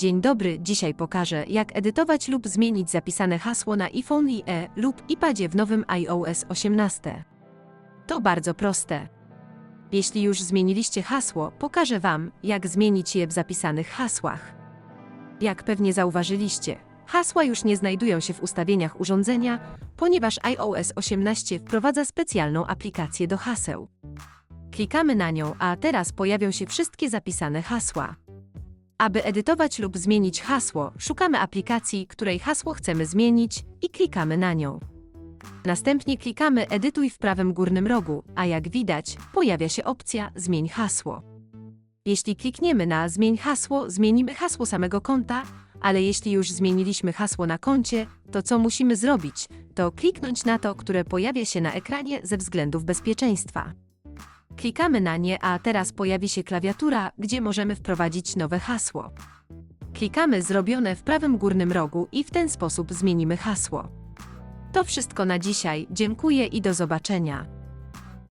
Dzień dobry, dzisiaj pokażę, jak edytować lub zmienić zapisane hasło na iPhone IE lub iPadzie w nowym iOS 18. To bardzo proste. Jeśli już zmieniliście hasło, pokażę Wam, jak zmienić je w zapisanych hasłach. Jak pewnie zauważyliście, hasła już nie znajdują się w ustawieniach urządzenia, ponieważ iOS 18 wprowadza specjalną aplikację do haseł. Klikamy na nią, a teraz pojawią się wszystkie zapisane hasła. Aby edytować lub zmienić hasło, szukamy aplikacji, której hasło chcemy zmienić i klikamy na nią. Następnie klikamy Edytuj w prawym górnym rogu, a jak widać, pojawia się opcja Zmień hasło. Jeśli klikniemy na Zmień hasło, zmienimy hasło samego konta, ale jeśli już zmieniliśmy hasło na koncie, to co musimy zrobić, to kliknąć na to, które pojawia się na ekranie ze względów bezpieczeństwa. Klikamy na nie, a teraz pojawi się klawiatura, gdzie możemy wprowadzić nowe hasło. Klikamy Zrobione w prawym górnym rogu i w ten sposób zmienimy hasło. To wszystko na dzisiaj, dziękuję i do zobaczenia.